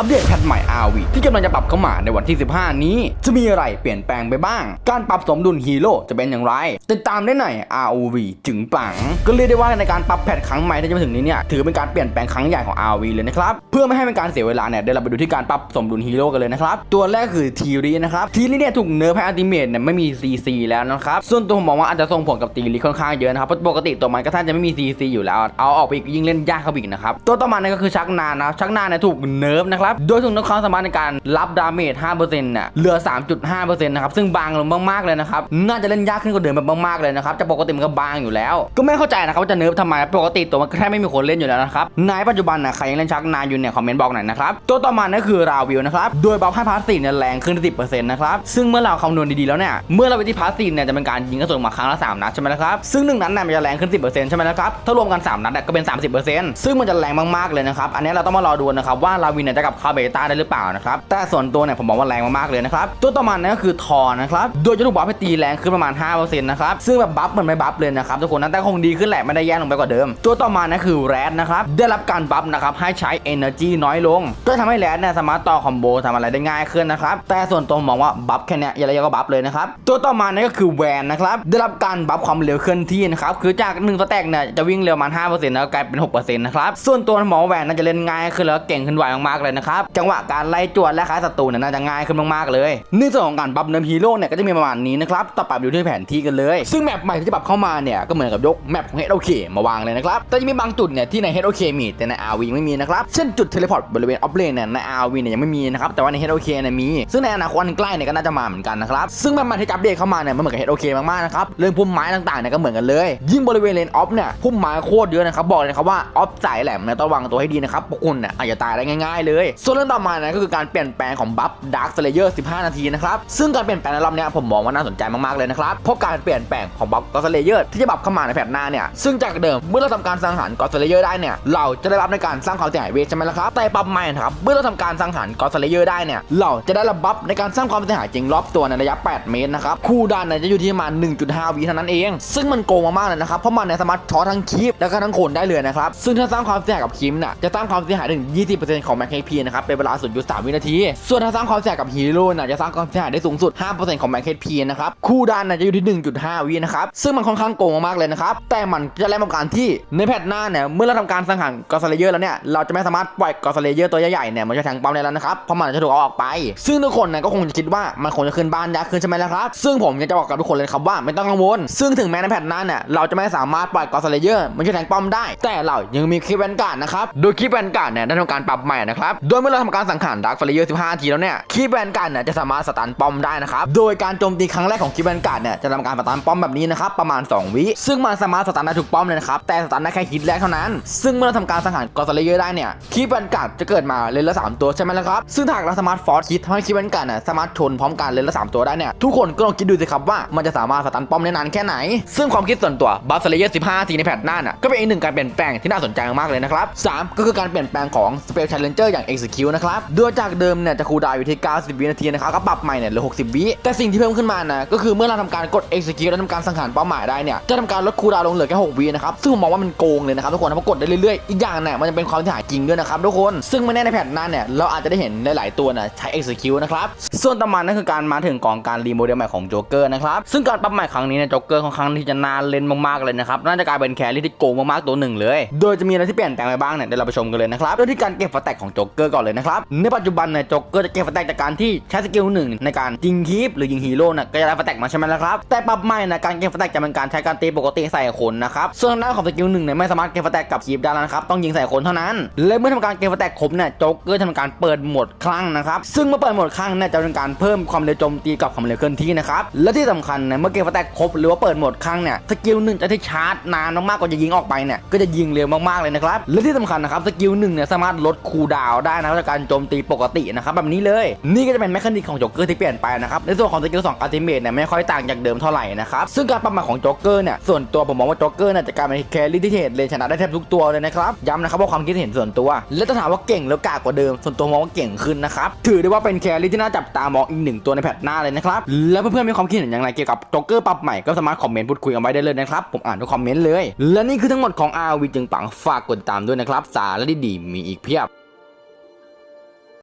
อัปเดตแพทใหม่ RV ที่กำลังจะปรับเข้ามาในวันที่ 15 นี้ จะมีอะไรเปลี่ยนแปลงไปบ้าง การปรับสมดุลฮีโร่จะเป็นอย่างไร ติดตามได้ใน ROV จึงปัง ก็เรียกได้ว่าในการปรับแพทครั้งใหม่ที่จะมาถึงนี้เนี่ยถือเป็นการเปลี่ยนแปลงครั้งใหญ่ของ RV เลยนะครับ เพื่อไม่ให้เป็นการเสียเวลาเนี่ยเดี๋ยวเราไปดูที่การปรับสมดุลฮีโร่กันเลยนะครับ ตัวแรกคือทีรีนะครับ ทีรีเนี่ยถูกเนิร์ฟให้อัลติเมทเนี่ยไม่มี CC แล้วนะครับ ส่วนตัวผมมองว่าอาจจะส่งผลกับตีรีค่อนข้างเยอะนะครับ เพราะปกติตัวมันก็ท่านจะไม่มี CC อยู่แล้ว เอาออกไปยิ่งเล่นยากเข้าอีกนะครับ ตัวต่อมาเนี่ยก็คือชักนานนะชักนานเนี่ยถูกเนิร์ฟนะครับโดยถูกนกความสามารถในการรับดาเมจ5%เนี่ยเหลือ 3.5%นะครับซึ่งบางลงมากๆเลยนะครับน่าจะเล่นยากขึ้นกว่าเดิมแบบมากๆเลยนะครับจะปกติมันก็บางอยู่แล้ว ก็ไม่เข้าใจนะครับว่าจะเนิร์ฟทำไมปกติตัวมันแค่ไม่มีคนเล่นอยู่แล้วนะครับในปัจจุบันนะใครยังเล่นชักนานอยู่เนี่ยคอมเมนต์บอกหน่อยนะครับตัวต่อมานั่นคือราวิวนะครับโดยบัฟให้พาสซีฟเนี่ยแรงขึ้น10%นะครับซึ่งเมื่อเราคำนวณดีๆแล้วเนี่ยเมื่อเราไปที่พาสซีฟเนี่ยจะเป็นการยิงกระสุนมาครั้งละ3นัดใช่ไหมล่ะครับซึ่งหนึ่งนัดเนี่ยมันจะแรงขึ้น 10%ใช่ไหมล่ะครับถ้ารวมกัน3นัดเนี่ยก็เป็น 30%ซึ่งมันจะแรงมากๆเลยนะครับอันนี้เราต้องมารอดูนะครับว่าลาวินเนี่ยจะกลับเข้าเบต้าได้หรือเปล่านะครับแต่ส่วนตัวเนี่ยผมบอกว่าแรงมากๆเลยนะครับตัวต่อมาเนี่ยก็คือทอนะครับโดยจะถูกบัฟให้ตีแรงขึ้นประมาณ5%นะครับซึ่งแบบบัฟเหมือนไม่บัฟเลยนะครับทุกคนนะแต่คงดีขึ้นแหละไม่ได้แย่ลงไปกว่าเดิม ตัวต่อมานะคือแรดนะครับได้รับการบัฟนะครับให้ใช้ energy น้อยลง ก็ทำให้แรดเนี่ยสามารถต่อคอมโบทำอะไรได้ง่ายขึ้นนะครับแต่ส่วนตัวผมองว่าบัฟแค่เนี้ยอย่าอะไรก็บัฟเลยนะครับตัวต่อมาเนี่ยก็คือแวนนะครับได้รับการบัฟความเร็วเคลื่อนที่นะครับคือจาก1สแต็กเนี่ยจะวิ่งเร็วประมาณ5%แล้วกลายเป็น6%นะครับส่วนตัวผมอแวนน่าจะเล่นง่ายขึ้นแล้วเก่งขึ้นไวมากๆเลยนะครับ จังหวะการไล่จวดและคลายศัตรูเนี่ยน่าจะง่ายขึ้นมากๆเลยในส่วนของการบัฟเนิร์ฮีโร่เนี่ยก็จะมีประมาณนี้นะครับต่อไปไปดูที่แผนที่กันเลย ซึ่งแมปใหม่ที่จะปรับเข้ามาเนี่ยก็เหมือนกับยกแมปของ HOK มาวางเลยนะครับแต่จะมีบางจุดเนี่ยที่ใน HOK มีแต่ใน RV ยังไม่มีนะครับเช่นจุดเทเลพอร์ตบริเวณออฟเลนเนี่ยใน RV เนี่ยยังไม่มีนะครับแต่ว่าใน HOK เนี่ยมี ซึ่งในอนาคตอันใกล้เนี่ยก็น่าจะมาเหมือนกันนะครับซึ่งแมปใหม่ที่จะอัปเดตเข้ามาเนี่ยมันเหมือนกับ HOK มากๆนะครับเรื่องพุ่มไม้ต่างๆเนี่ยก็เหมือนกันเลย ยิ่งบริเวณเลนออฟเนี่ยพุ่มไม้โคตรเยอะนะครับบอกเลยนะครับว่าออฟสายแหลมเนี่ยต้องระวังตัวให้ดีนะครับพวกคุณเนี่ยอาจจะตายได้ง่าย ๆเลยส่วนเรื่องต่อมานะก็คือการเปลี่ยนแปลงของบัฟดาร์คสเลเยอร์15 นาทีนะครับ ซึ่งการเปลี่ยนแปลงในรอบนี้ผมมองว่าน่าสนใจมากๆเลยนะครับ เพราะการเปลี่ยนแปลงของบัฟกอสเลเยอร์ที่จะบัฟเข้ามาในแพทหน้าเนี่ย ซึ่งจากเดิมเมื่อเราทำการสังหารกอสเลเยอร์ได้เนี่ย เราจะได้รับในการสร้างความเสียหายเวทใช่ไหมล่ะครับ แต่ปรับใหม่นะครับ เมื่อเราทำการสังหารกอสเลเยอร์ได้เนี่ย เราจะได้รับบัฟในการสร้างความเสียหายจริงรอบตัวในระยะ 8 เมตรนะครับ คูลดานเนี่ยจะอยู่ที่ประมาณ 1.5 วิเท่านั้นเอง ซึ่งมันโกงมากๆเลยนะครับ เพราะมันเนี่ยสามารถช็อตทั้งคีปแล้วก็ทั้งคนได้เลยนะครับ ซึ่งถ้าสร้างความเสียหายกับคีมเนี่ยจะสร้างความเสียหายถึง 20%ของแม็กพีนะครับเป็นเวลา0.3วินาที ส่วนถ้าสร้างความเสียหายกับฮีโร่น่ะจะสร้างความเสียหายได้สูงสุด 5%ของแม็กพีนะครับคูลดานน่ะจะอยู่ที่ 1.5 วินะครับซึ่งมันค่อนข้างโกงมากเลยนะครับแต่มันจะแลกกับการที่ในแพทหน้าเนี่ยเมื่อเราทำการสังหารกอสเลเยอร์แล้วเนี่ยเราจะไม่สามารถปล่อยกอสเลเยอร์ตัวใหญ่ๆเนี่ยมันจะแทงป้อมได้แล้วนะครับเพราะมันจะถูกเอาออกไป ซึ่งทุกคนนี่ยก็คงจะคิดว่ามันคงจะขึ้นบ้านยากขึ้นใช่ไหมล่ะครับ ซึ่งผมอยากจะบอกกับทุกคนเลยครับว่าไม่ต้องกังวล ซึ่งถึงแม้ในแพทหน้าเนี่ยเราจะไม่สามารถปล่อยกอสเลเยอร์มันจะแทงป้อมได้ แต่เรายังมีคลิปแวนการ์ดนะครับโดยคลิปแวนการ์ดเนี่ยได้ทำการปรับใหม่นะครับโดยเมื่อเราทำการสังหารดาร์คฟลเยอร์15นาทีแล้วเนี่ยคลิปแวนการ์ดเนี่ยจะสามารถสตันป้อมได้นะครับโดยการโจมตีครั้งแรกของคลิปแวนการ์ดเนี่ยจะทำการสตันป้อมแบบนี้นะครับประมาณ 2 วิซึ่งมันสามารถสตันได้ทุกป้อมเลยนะครับแต่สตันได้แค่ฮิตแรกเท่านั้น ซึ่งเมื่อเราทำการสังหารกอสเลเยอร์ได้เนี่ยคลิปแวนการ์ดจะเกิดมาเลนละสามตัวใช่ไหมล่ะครับซึ่งถ้าหากเราสามารถฟอร์สคิดทำให้คลิปแวนการ์ดเนี่ยสามารถชนพร้อมกันเลนละสามตัวได้เนี่ยทุกคนก็ลองคิดดูสิครับว่ามันจะสามารถสตันป้อมได้นานแค่ไหน ซึ่งความคิดส่วนตัวบัฟเลเยอร์15ทีในแพทหน้าน่ะก็เป็นอีกหนึ่งการเปลี่ยนแปลงที่น่าสนใจมากเลยนะครับสามก็คือการเปลี่ยนแปลงของ Spell Challenger อย่าง Execute นะครับโดยจากเดิมเนี่ยจะคูลดาวน์อยู่ที่ 90 วินาทีนะครับก็ปรับใหม่เนี่ยเหลือ 60 วิแต่สิ่งที่เพิ่มขึ้นมานะก็คือเมื่อเราทำการกด Execute แล้วทำการสังหารเป้าหมายได้เนี่ยจะทำการลดคูลดาวน์ลงเหลือแค่ 6 วินะครับซึ่งผมมองว่ามันโกงเลยนะครับทุกคนเพราะกดได้เรื่อยๆอีกอย่างเนี่ยมันจะเป็นความที่หายจริงด้วยนะครับทุกคนซึ่งไม่แน่ในแพทหน้าเนี่ยเราอาจจะได้เห็นหลายๆตัวนะใช้ Execute นะครับส่วนต่อมานั่นคือการมาถึงกองการรีโมเดลใหม่ของโจ๊กเกอร์นะครับซึ่งการปรับใหม่ครั้งนี้เนี่ยโจ๊กเกอร์ค่อนข้างที่จะน่าเล่นมากๆเลยนะครับน่าจะกลายเป็นแครี่ที่โกงมากๆตัวหนึ่งเลย โดยจะมีอะไรที่เปลี่ยนแปลงไปบ้างเนี่ยเดี๋ยวเราไปชมกันเลยนะครับเริ่มที่การเก็บสแตกของโจ๊กเกอร์ก่อนเลยนะครับในปัจจุบันเนี่ยโจ๊กเกอร์จะเก็บสแตกจากการที่ใช้สกิลหนึ่งในการยิงคีปหรือยิงฮีโร่น่ะก็จะได้สแตกมาใช่ไหมล่ะครับแต่ปรับใหม่นะการเก็บสแตกจะเป็นการใช้การตีปกติใส่คนนะครับส่วนทางด้านของสกิลหนึ่งเนี่ยไม่สามารถเก็บสแตกกับคีปได้แล้วนะครับต้องยิงใส่คนเท่านั้น และเมื่อทำการเก็บสแตกครบเนี่ยโจ๊กเกอร์ทำการเปิดหมดคลั่งนะครับซึ่งเมื่อเปิดหมดคลั่งเนี่ยจะเป็นการเพิ่มความเร็วโจมตีกับความเร็วเคลื่อนที่นะครับและที่สำคัญเนี่ยเมื่อเก็บสแตกครบหรือว่าเปิดหมดคลั่งเนี่ยสกิลหนึ่งจะได้ชาร์จนานมากๆกว่าจะยิงออกไปเนี่ยก็จะยิงเร็วมากๆเลยนะครับและที่สำคัญนะครับสกิลหนึ่งเนี่ยสามารถลดคูลดาวน์ได้นะครับจากการโจมตีปกตินะครับแบบนี้เลย นี่ก็จะเป็นแมคานิกของโจ๊กเกอร์ที่เปลี่ยนไปนะครับในส่วนของสกิล2อัลติเมทเนี่ยไม่ค่อยต่างจากเดิมเท่าไหร่นะครับซึ่งการปรับใหม่ของโจ๊กเกอร์เนี่ยส่วนตัวผมมองว่าโจ๊กเกอร์เนี่ยจะกลายเป็นแครี่ที่เทรดเลยชนะได้แทบทุกตัวเลยนะครับย้ำนะครับว่าความคิดเห็นส่วนตัว และถ้าถามว่าเก่งแล้วกากกว่าเดิม ส่วนตัวมองว่าเก่งขึ้นนะครับถือได้ว่าเป็นแครี่ที่น่าจับตามองอีกหนึ่งตัวในแพทหน้าเลยนะครับแล้วเพื่อนๆมีความคิดเห็นอย่างไรเกี่ยวกับโจ๊กเกอร์ปรับใหม่ก็สามารถคอมเมนต์พูดคุยกันไว้ได้เลยนะครับผมอ่านทุกคอมเมนต์เลย และนี่คือทั้งหมดของ RV จึงปังฝากกดตามด้วยนะครับสาระดีๆมีอีกเพียบ